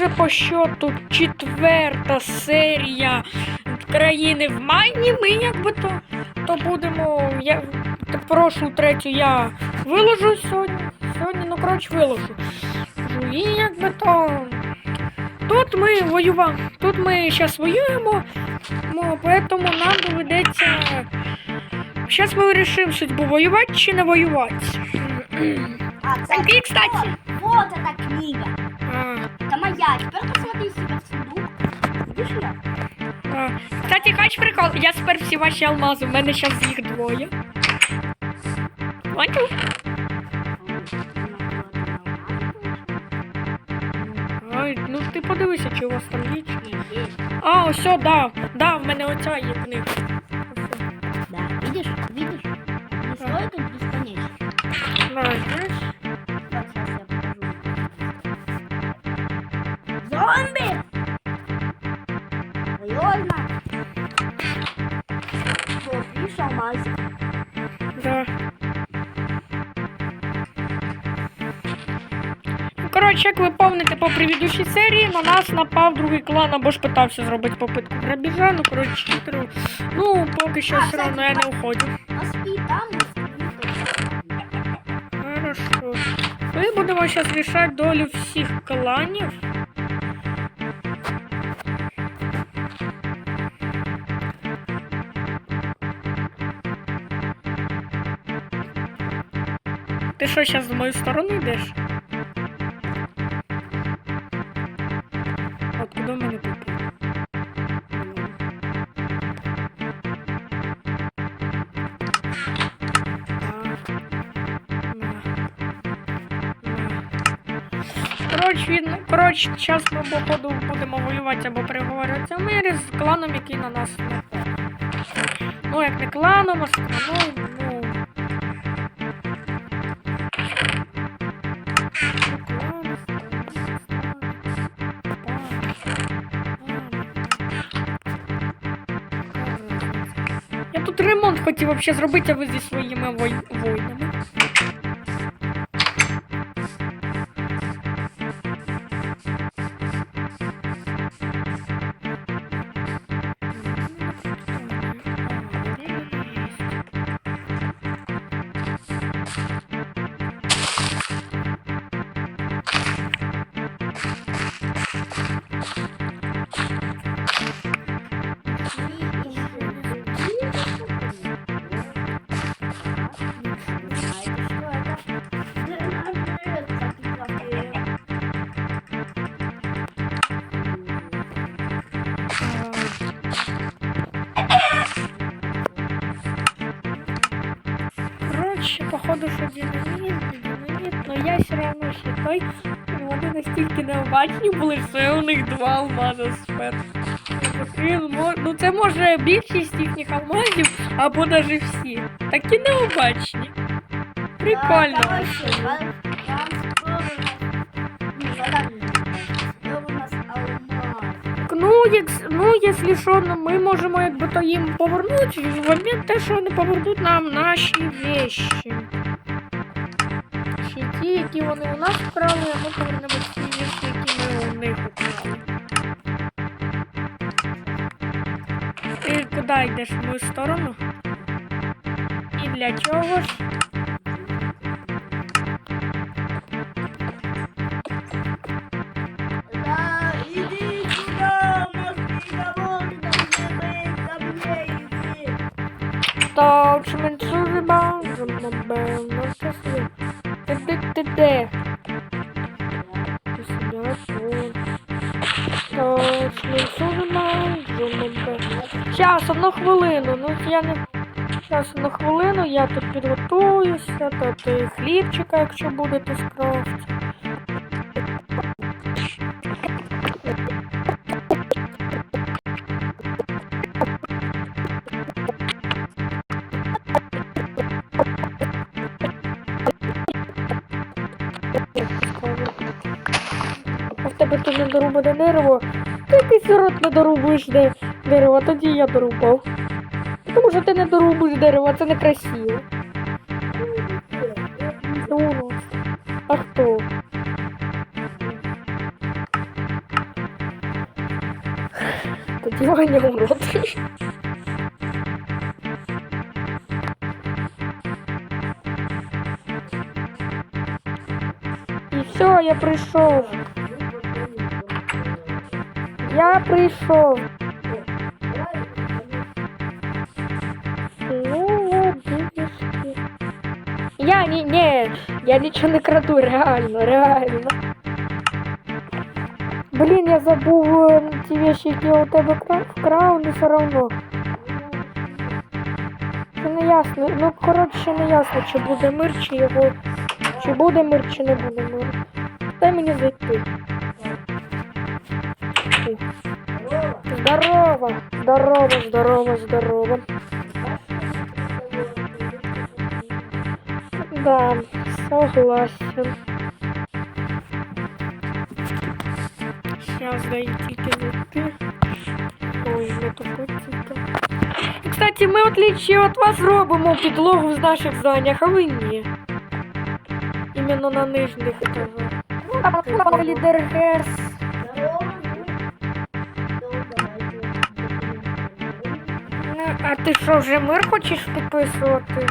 вже по щоту четверта серія країни в майні. Ми якби то, то будемо. Я то прошлу третю я виложу сьогодні. Сьогодні, ну коротше, виложу. І якби то. Тут ми воювали. Тут ми зараз воюємо, ну, поэтому нам доведеться. Зараз ми вирішимо судьбу, воювати чи не воювати. А, це... І, кстати. Вот эта книга. А, Теперь посмотри себя в сундук. Видишь а. Кстати, хач прикол. Я спер всі ваші алмази, в мене зараз їх двоє. Понял? Ай, ну ти подивися, чи у вас там є. чи ні. А, ось, о, да. Да, в мене оця є книга. Да, видишь? Видишь? Не стоит тут бесконечно. Да, знаєш? Зомби! Серьезно? Вот, видишь, алмазик? Да. Ну, коротше, як ви пам'ятаєте по предыдущій серії, на нас напав другий клан або ж питався зробити попитку грабіжа, ну коротше, читеру. Ну, поки що все одно я не уходжу. А спи там. Хорошо. Ми будемо зараз рішати долю всіх кланів. Ти що, зараз в мою сторону йдеш? От куди мене тут? Коротше, він, коротше, зараз ми походу будемо воювати або переговорюватися мирі з кланом, який на нас напав. Ну, як не кланом, а ну. Тут ремонт хотів вообще зробити, а ви зі своїми войнами. Коротше, походу, що динаміт, динаміт, но я все равно ще той. Вони настільки необачні були, що я у них два алмази спер. Ну це може більшість їхніх алмазів, або навіть всі. Такі необачні. Прикольно. Да, короче, вам, вам скоро... Ну, ладно, скоро у нас алмаз. Ну, як, ну, якщо що, ну, ми можемо якби то їм повернути в момент те, що вони повернуть нам наші вещи. Ті, які вони у нас вкрали, а ми повернемо ті вещи, які ми у них украли. Ти куди йдеш в мою сторону? І для чого ж? Да, иди сюда, мозги довольны, жумабе. Щас, одну хвилину, ну я не... Щас, одну хвилину, я тут підготуюся, тут і хлібчика, якщо будете то А в тебе тут недорубане дерево. Ти якийсь рот не дорубуєш дерево, тоді я дорубав. Тому що ти не дорубуєш дерево, це некрасиво. Ну. А хто? Дядя Ваня урод. І все, я прийшов. Я прийшов. Ну. Я не, не, я нічого не краду, реально, реально. Блін, я забув е, ті вещи, які я у тебе вкрав, але все равно. Не ясно. Ну, коротше, не ясно, чи буде мир, чи його. Чи буде мир, чи не буде мир. Дай мені зайти. Здорово, здорово, здорово, здорово. Да, согласен. Сейчас дай тільки зайти. Ой, не такой тільки. Кстати, ми в отличие от вас робимо підлогу в наших зданнях, а ви ні. Іменно на нижніх етажах. Лідер Герс. А ти що, вже мир хочеш підписувати?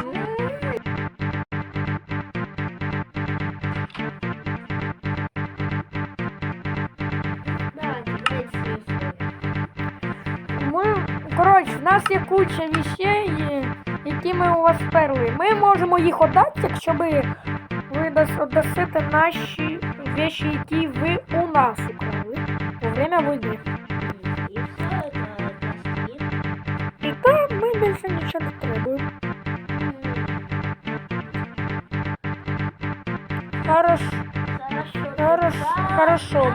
Ми, коротше, в нас є куча вещей, які ми у вас вперли. Ми можемо їх отдати, якщо ви, ви дас- отдасите наші вещи, які ви у нас украли во время війни. Більше нічого не требуємо. Хорошо. Хорошо, хорошо,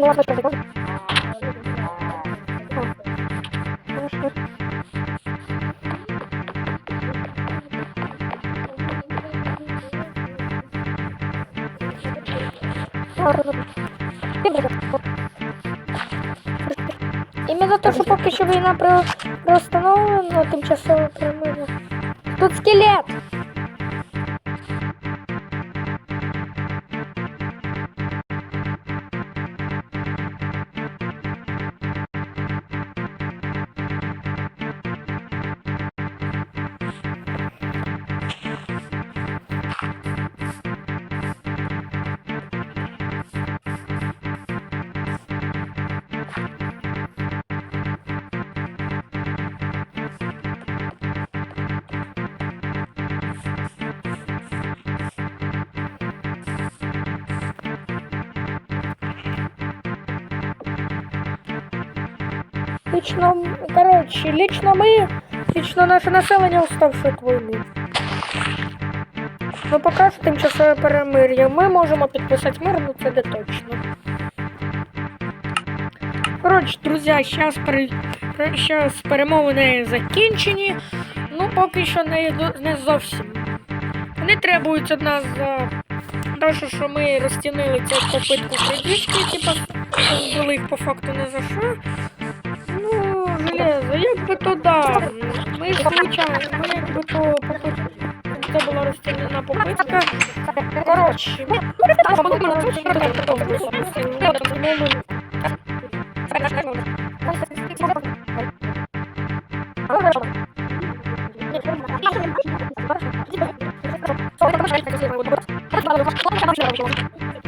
ми- Іменно те, що поки що війна при... приостановлена, тимчасове примир'я. Тут скелет! Лично, коротше, лично ми, лично наше населення уставши від війни. Ну, поки що тимчасове перемир'я. Ми можемо підписати мир, ну це де точно. Коротше, друзі, зараз при... перемовини закінчені. Ну, поки що не, не зовсім. Вони требують від нас за те, що ми розцінили цю попитку кредитки, типа були їх по факту не за що. якби то да. Ми получаємо, ми якби то це була розцінена попитка. Коротше, Thank you.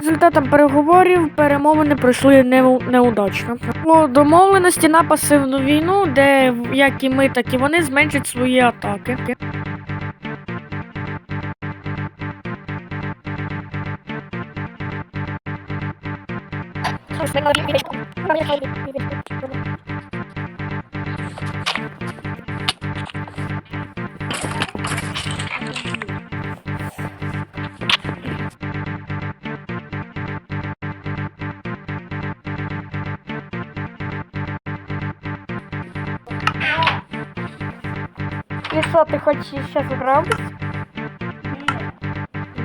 Результатом переговорів перемовини пройшли неудачно. По домовленості на пасивну війну, де як і ми, так і вони зменшать свої атаки. І що, ти хочеш ще зробити?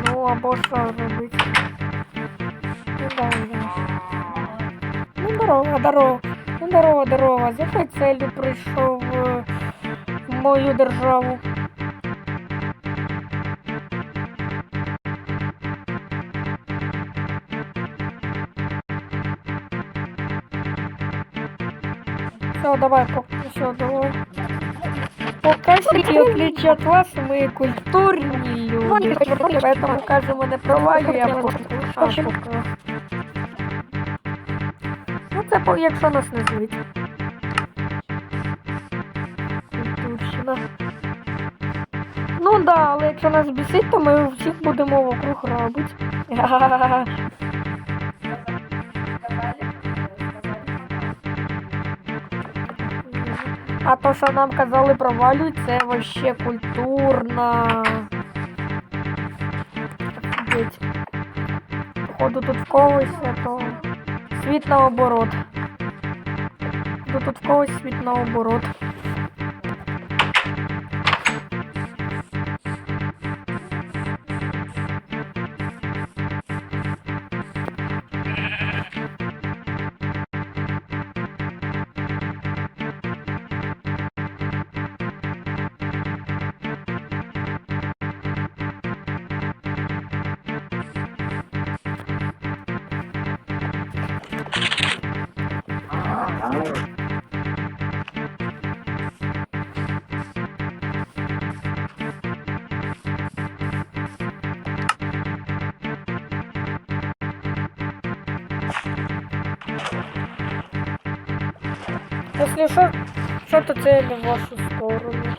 Ну, або що робити? Ну, давай, давай Ну, здорово, здорово. Ну, здорово, здорово. З якою целью прийшов е, в мою державу? Все, давай, все, давай. Покажите, в отличие от вас, мы культурные люди. Поэтому кажемо не провалює, а по- якщо нас не звуть. Ну да, але якщо нас бісить, то ми всіх будемо вокруг робити. А то, що нам казали провалюють, це вообще культурно. Походу тут в когось то світ наоборот. бо тут в когось світ наоборот. Якщо що, що то це в вашу сторону.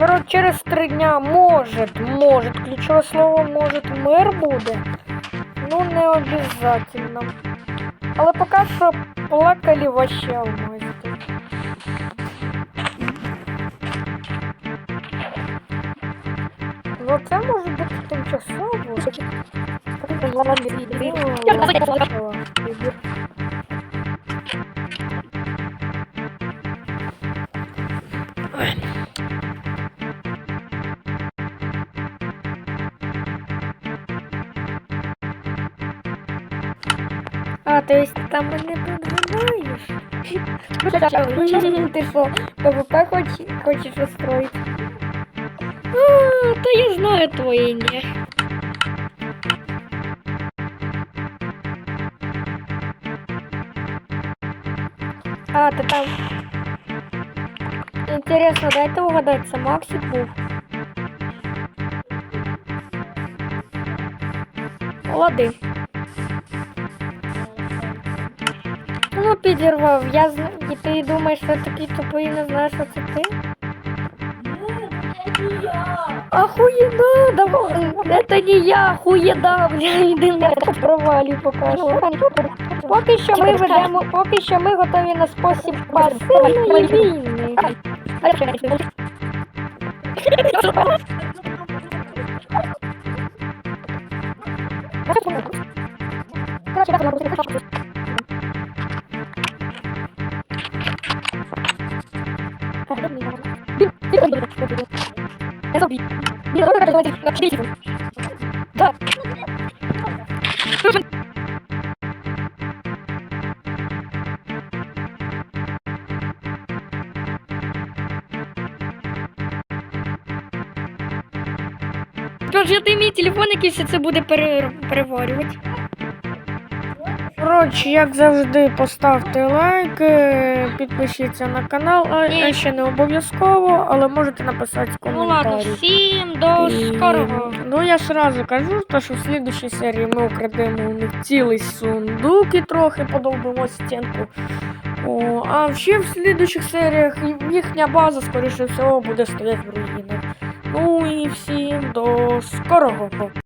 Народ, через три дня может, может, ключевое слово может, мир буде. Ну, не обязательно. Але поки що плакали вообще алмазі. Ну, це може бути тимчасово. А, то есть там мене подвинаєш? Ти що, ПВП хоч, хочеш устроїть? А, то я знаю твоє ім'я. А, ти там. Інтересно, дайте угадати, це Максик був. Молодий. Ну, підірвав. Я зна... І ти думаєш, що такий тупий не знаєш, що це ти? Охуєда, давай. Это не я, хуєда, бля, іди на провалі покажу. Поки що ми ведемо, поки що ми готові на спосіб пасивної війни. Да. Тож я мій телефон якийсь це буде пере... переварювати. Коротше, як завжди, поставте лайк, підпишіться на канал, а ще не обов'язково, але можете написати Ну коментарі. ладно, всім до І, скорого. Ну, я сразу кажу, то, що в слідущій серії ми украдемо у них цілий сундук і трохи подовбимо стінку. О, а ще в слідущих серіях їхня база, скоріше всього, буде стояти в руїнах. Ну і всім до скорого.